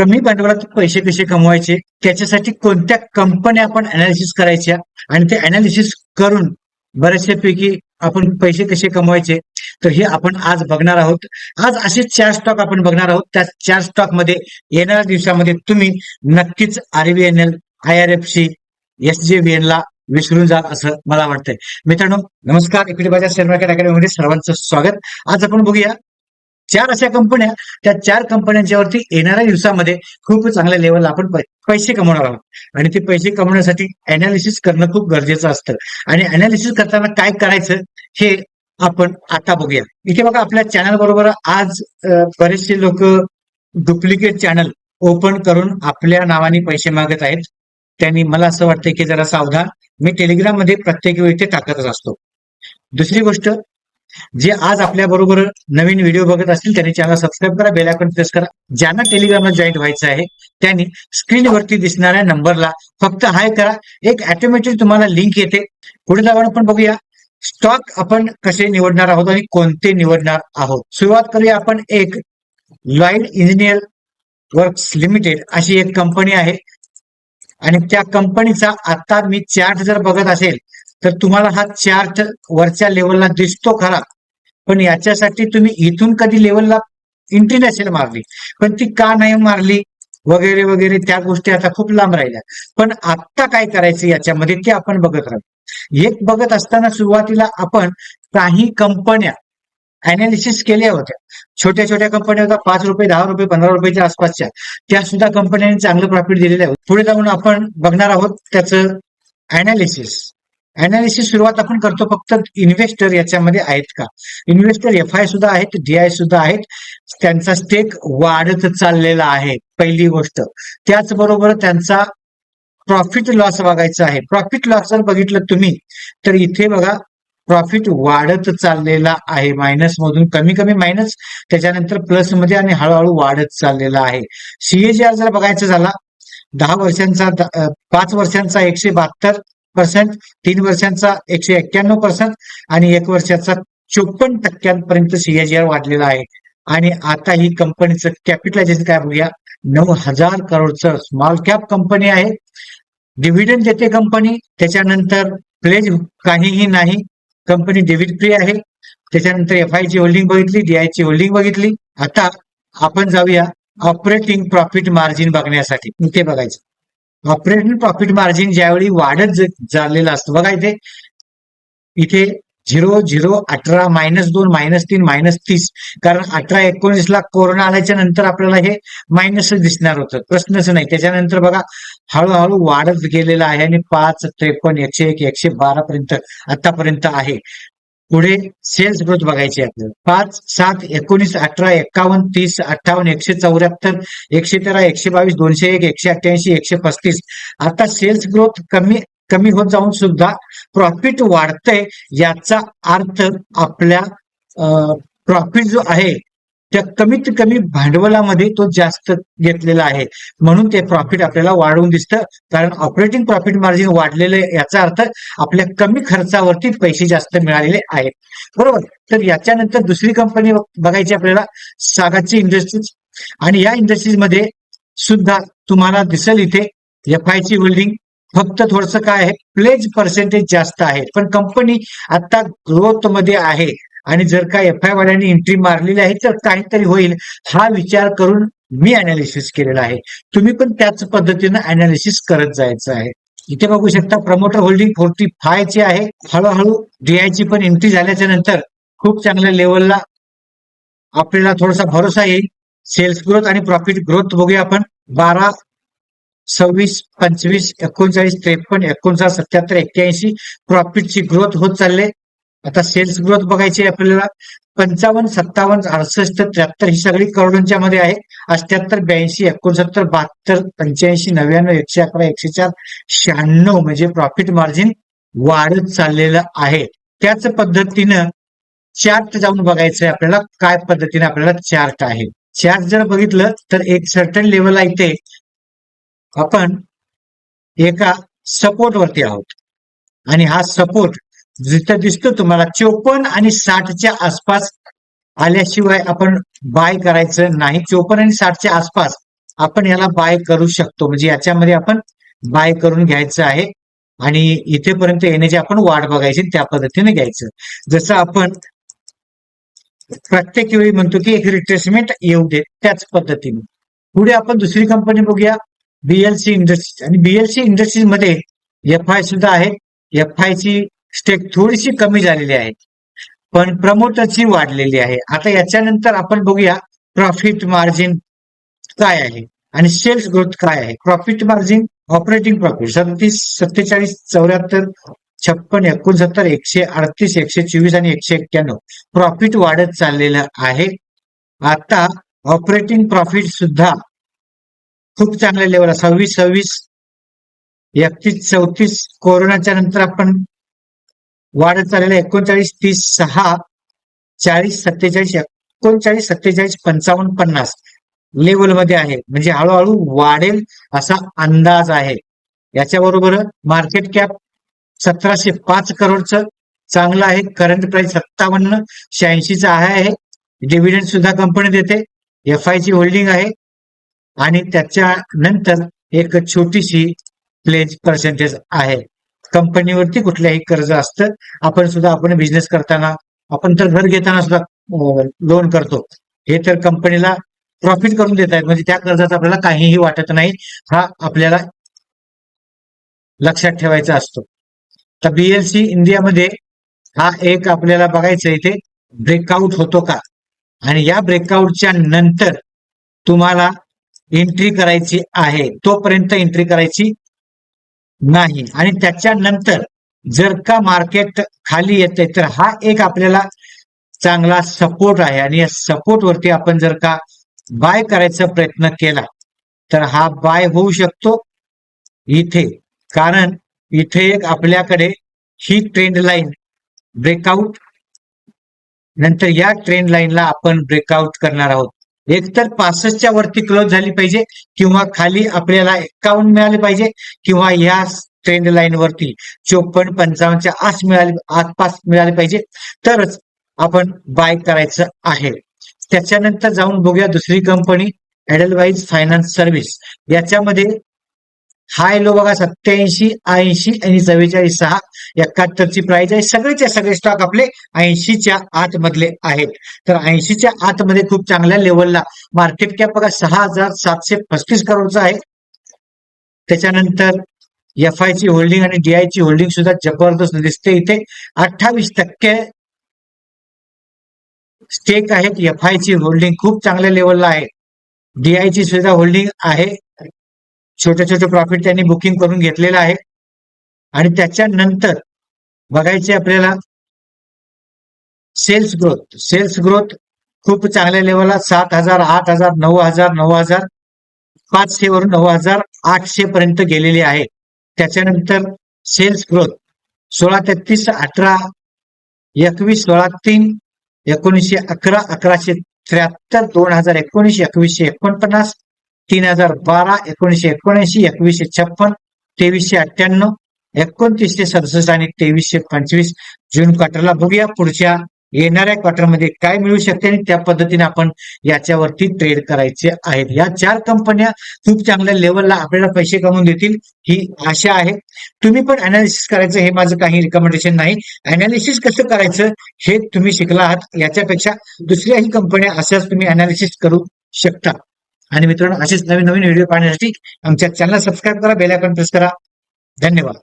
कमी भांडवलात पैसे कसे कमवायचे? त्याच्यासाठी कोणत्या कंपन्या आपण अनालिसिस करायच्या? आणि ते अनालिसिस करून बऱ्याचशापैकी आपण पैसे कसे कमवायचे? तर हे आपण आज बघणार आहोत. आज असे चार स्टॉक आपण बघणार आहोत. त्या चार स्टॉकमध्ये येणाऱ्या दिवसामध्ये तुम्ही नक्कीच R B N L I R F C S J V N ला विसरून जाल असं मला वाटतंय. मित्रांनो नमस्कार. इकडे बाजार शेअर मार्केट अकॅडमीमध्ये सर्वांचं स्वागत. आज आपण बघूया चार अशा कंपन्या त्या चार कंपन्यांच्या वरती येणाऱ्या दिवसामध्ये खूप चांगल्या लेवलला आपण पैसे कमवणार आहोत. आणि ते पैसे कमवण्यासाठी अनालिसिस करणं खूप गरजेचं असतं. आणि अनालिसिस करताना काय करायचं हे आपण आता बघूया. इथे बघा आपल्या चॅनल बरोबर आज बरेचसे लोक डुप्लिकेट चॅनल ओपन करून आपल्या नावाने पैसे मागत आहेत. त्यांनी मला असं वाटतं की जरा सावधान मी टेलिग्राममध्ये प्रत्येक वेळी ते टाकतच असतो. दुसरी गोष्ट जे आज आपल्या बरोबर नवीन व्हिडिओ बघत असतील त्यांनी चॅनल सबस्क्राईब करा बेल आयकॉन प्रेस करा. ज्यांना टेलिग्रामला जॉईन व्हायचं आहे त्यांनी स्क्रीनवरती दिसणाऱ्या नंबरला फक्त हाय करा. एक ऑटोमॅटिक तुम्हाला लिंक येते. पुढे जाऊन आपण बघूया. स्टॉक आपण कसे निवडणार आहोत आणि कोणते निवडणार आहोत? सुरुवात करूया आपण एक लॉईड इंजिनियर वर्क्स लिमिटेड अशी एक कंपनी आहे. आणि त्या कंपनीचा आता मी चार्ट जर बघत असेल तर तुम्हाला हा चार्ट वरच्या लेवलला दिसतो खरा. पण याच्यासाठी तुम्ही इथून कधी लेवलला एंट्री नसेल मारली? पण ती का नाही मारली? वगैरे वगैरे त्या गोष्टी आता खूप लांब राहिल्या. पण आत्ता काय करायचं याच्यामध्ये ते आपण बघत राहतो एक बघत असताना सुरुवातीला आपण काही कंपन्या अनालिसिस केल्या होत्या. छोट्या छोट्या कंपन्या होत्या पाच रुपये दहा रुपये पंधरा रुपयाच्या आसपासच्या. त्या सुद्धा कंपन्यांनी चांगलं प्रॉफिट दिलेलं आहे. पुढे जाऊन आपण बघणार आहोत त्याचं अनालिसिस अनालिसिस सुरुवात आपण करतो फक्त इन्व्हेस्टर याच्यामध्ये आहेत का? इन्व्हेस्टर एफ आय सुद्धा आहेत डी आय सुद्धा आहेत. त्यांचा स्टेक वाढत चाललेला आहे पहिली गोष्ट. त्याचबरोबर त्यांचा प्रॉफिट लॉस बघायचा आहे. प्रॉफिट लॉस जर बघितलं तुम्ही तर इथे बघा प्रॉफिट वाढत चाललेला आहे. मायनस मधून कमी कमी मायनस त्याच्यानंतर प्लसमध्ये आणि हळूहळू वाढत चाललेला आहे. सीएजीआर जर बघायचं झाला दहा वर्षांचा पाच वर्षांचा एकशे बहात्तर पर्सेंट तीन वर्षांचा एकशे एक्क्याण्णव पर्सेंट आणि एक वर्षाचा चोपन्न टक्क्यांपर्यंत सीएजीआर वाढलेला आहे. आणि आता ही कंपनीचं कॅपिटलायझेशन काय बघूया? नऊ हजार करोडचं स्मॉल कॅप कंपनी आहे. डिव्हिडंड देते कंपनी त्याच्यानंतर प्लेज काहीही नाही. कंपनी डेव्हिड फ्री आहे. त्याच्यानंतर एफ आय ची होल्डिंग बघितली डीआय ची होल्डिंग बघितली. आता आपण जाऊया ऑपरेटिंग प्रॉफिट मार्जिन बघण्यासाठी. इथे बघायचं. ऑपरेटिंग प्रॉफिट मार्जिन ज्यावेळी वाढत झालेलं असतं. बघा इथे इथे झिरो झिरो अठरा मायनस दोन मायनस तीन मायनस तीस. कारण अठरा एकोणीस ला कोरोना आल्याच्यानंतर आपल्याला हे मायनस दिसणार होतं. प्रश्नच नाही. त्याच्यानंतर बघा हळूहळू वाढत गेलेला आहे आणि पाच त्रेपन्न एकशे एक एकशे बारा पर्यंत आतापर्यंत आहे. पुढे सेल्स ग्रोथ बघायची आपल्याला. पाच सात एकोणीस अठरा एकावन्न तीस अठ्ठावन्न एकशे चौऱ्याहत्तर एकशे तेरा एकशे बावीस दोनशे एक एकशे अठ्ठ्याऐंशी एकशे पस्तीस. आता सेल्स ग्रोथ कमी कमी होत जाऊन सुद्धा प्रॉफिट वाढतंय याचा अर्थ आपल्या प्रॉफिट जो आहे त्या कमीत कमी भांडवलामध्ये तो जास्त घेतलेला आहे. म्हणून ते प्रॉफिट आपल्याला वाढवून दिसतं. कारण ऑपरेटिंग प्रॉफिट मार्जिन वाढलेलं आहे याचा अर्थ आपल्या कमी खर्चावरती पैसे जास्त मिळालेले आहेत. बरोबर? तर याच्यानंतर दुसरी कंपनी बघायची आपल्याला सागाची इंडस्ट्रीज आणि या इंडस्ट्रीजमध्ये सुद्धा तुम्हाला दिसेल इथे एफ आय ची होल्डिंग फक्त थोडस काय आहे? प्लेज पर्सेंटेज जास्त आहे. पण कंपनी आता ग्रोथमध्ये आहे. आणि जर का एफ आय वाल्यांनी एंट्री मारलेली आहे तर काहीतरी होईल. हा विचार करून मी अनालिसिस केलेला आहे. तुम्ही पण त्याच पद्धतीनं अनालिसिस करत जायचं आहे. इथे बघू शकता प्रमोटर होल्डिंग फोर्टी फाय ची आहे. हळूहळू डीआयची ची पण एंट्री झाल्याच्यानंतर खूप चांगल्या लेवलला आपल्याला थोडासा भरोसा येईल. सेल्स ग्रोथ आणि प्रॉफिट ग्रोथ बघूया आपण. बारा सव्वीस पंचवीस एकोणचाळीस त्रेपन्न एकोणसाठ सत्याहत्तर एक्क्याऐंशी प्रॉफिटची ग्रोथ होत चालले. आता सेल्स ग्रोथ बघायची आपल्याला पंचावन्न सत्तावन्न अडसष्ट त्र्याहत्तर ही सगळी करोडांच्या मध्ये आहे. अठ्याहत्तर ब्याऐंशी एकोणसत्तर बहात्तर पंच्याऐंशी नव्याण्णव एकशे अकरा एकशे चार शहाण्णव म्हणजे प्रॉफिट मार्जिन वाढत चाललेलं आहे. त्याच पद्धतीनं चार्ट जाऊन बघायचंय आपल्याला काय पद्धतीने आपल्याला चार्ट आहे. चार्ट जर बघितलं तर एक सर्टन लेवलला इथे आपण एका सपोर्ट वरती आहोत. आणि हा सपोर्ट जिथं दिसतो तुम्हाला चोपन्न आणि साठच्या आसपास आल्याशिवाय आपण बाय करायचं नाही. चोपन्न आणि साठच्या आसपास आपण याला बाय करू शकतो. म्हणजे याच्यामध्ये आपण बाय करून घ्यायचं आहे आणि इथेपर्यंत येण्याची आपण वाट बघायची त्या पद्धतीने घ्यायचं. जसं आपण प्रत्येक वेळी म्हणतो की एक रिट्रेसमेंट येऊ दे त्याच पद्धतीने. पुढे आपण दुसरी कंपनी बघूया बीएलसी इंडस्ट्रीज आणि बीएलसी इंडस्ट्रीजमध्ये एफ आय सुद्धा आहे. एफ आय ची स्टेक थोडीशी कमी झालेली आहे. पण प्रमोटरची वाढलेली आहे. आता याच्यानंतर आपण बघूया प्रॉफिट मार्जिन काय आहे आणि सेल्स ग्रोथ काय आहे. प्रॉफिट मार्जिन ऑपरेटिंग प्रॉफिट सत्तीस सत्तेचाळीस चौऱ्याहत्तर छप्पन एकोणसत्तर एकशे अडतीस एकशे चोवीस आणि एकशे एक्क्याण्णव. प्रॉफिट वाढत चाललेलं आहे. आता ऑपरेटिंग प्रॉफिट सुद्धा खूप चांगल्या लेवल सव्वीस सव्वीस एकतीस चौतीस. कोरोनाच्या नंतर आपण वाढत चाललेला एकोणचाळीस तीस सहा चाळीस सत्तेचाळीस एकोणचाळीस सत्तेचाळीस पंचावन्न पन्नास लेवलमध्ये आहे. म्हणजे हळूहळू वाढेल असा अंदाज आहे. याच्याबरोबर मार्केट कॅप सतराशे पाच करोडचं चांगलं आहे. करंट प्राइस सत्तावन्न शहाऐंशीचा आहे डिव्हिडंड सुद्धा कंपनी देते. एफ आय ची होल्डिंग आहे. आणि त्याच्या नंतर एक छोटीशी प्लेज पर्सेंटेज आहे. कंपनीवरती कुठल्याही कर्ज असतं आपण सुद्धा आपण बिझनेस करताना आपण तर घर घेताना सुद्धा लोन करतो. हे तर कंपनीला प्रॉफिट करून देत आहेत. म्हणजे त्या कर्जाचा आपल्याला काहीही वाटत नाही. हा आपल्याला लक्षात ठेवायचा असतो. तर बीएलसी इंडियामध्ये हा एक आपल्याला बघायचं इथे ब्रेकआउट होतो का? आणि या ब्रेकआउटच्या नंतर तुम्हाला एंट्री करायची आहे. तोपर्यंत एंट्री करायची नाही. आणि त्याच्यानंतर जर का मार्केट खाली येते तर हा एक आपल्याला चांगला सपोर्ट आहे. आणि या सपोर्ट वरती आपण जर का बाय करायचा प्रयत्न केला तर हा बाय होऊ शकतो इथे. कारण इथे एक आपल्याकडे ही ट्रेंड लाईन ब्रेकआउट नंतर या ट्रेंड लाईनला आपण ब्रेकआउट करणार आहोत. एकतर पासष्टच्या वरती क्लोज झाली पाहिजे किंवा खाली आपल्याला एकावन्न मिळाले पाहिजे किंवा या ट्रेंड लाईन वरती चोपन्न पंचावन्नच्या आस मिळाले आसपास मिळाले पाहिजे. तरच आपण बाय करायचं आहे. त्याच्यानंतर जाऊन बघूया दुसरी कंपनी एडलवाईज फायनान्स सर्व्हिस याच्यामध्ये हाय लो बघा सत्याऐंशी ऐंशी आणि चव्वेचाळीस सहा एकाहत्तरची प्राइस आहे. सगळेचे सगळे स्टॉक आपले ऐंशीच्या आतमधले आहेत. तर ऐंशीच्या आतमध्ये खूप चांगल्या लेवलला मार्केट कॅप बघा सहा हजार सातशे पस्तीस करोडचा आहे. त्याच्यानंतर एफ आय ची होल्डिंग आणि डीआय ची होल्डिंग सुद्धा जबरदस्त दिसते इथे. अठ्ठावीस टक्के स्टेक आहेत एफ आय ची होल्डिंग खूप चांगल्या लेवलला आहे. डीआयची सुद्धा होल्डिंग आहे. छोटे छोटे प्रॉफिट त्यांनी बुकिंग करून घेतलेलं आहे. आणि त्याच्यानंतर बघायचे आपल्याला सेल्स ग्रोथ सेल्स ग्रोथ खूप चांगल्या लेवलला सात हजार आठ हजार नऊ हजार नऊ हजार पाचशे वरून नऊ हजार आठशे पर्यंत गेलेले आहे. त्याच्यानंतर सेल्स ग्रोथ सोळा तेहतीस अठरा एकवीस सोळा तीन एकोणीसशे अकरा अकराशे त्र्याहत्तर दोन हजार एकोणीसशे एकवीसशे एकोणपन्नास तीन हजार बारा एकोणीशे एकोणऐंशी एकवीसशे छप्पन तेवीसशे अठ्ठ्याण्णव एकोणतीसशे सदुसष्ट आणि तेवीसशे पंचवीस. जून क्वार्टरला बघूया पुढच्या येणाऱ्या क्वार्टरमध्ये काय मिळू शकते आणि त्या पद्धतीने आपण याच्यावरती ट्रेड करायचे आहेत. या चार कंपन्या खूप चांगल्या लेवलला आपल्याला पैसे कमवून देतील ही आशा आहे. तुम्ही पण अनालिसिस करायचं हे माझं काही रिकमेंडेशन नाही. अनालिसिस कसं करायचं हे तुम्ही शिकला आहात. याच्यापेक्षा दुसऱ्याही कंपन्या अशाच तुम्ही अनालिसिस करू शकता. आणि मित्रांनो असेच नवीन नवीन व्हिडिओ पाहण्यासाठी आमच्या चॅनल सबस्क्राईब करा बेल आयकॉन प्रेस करा. धन्यवाद.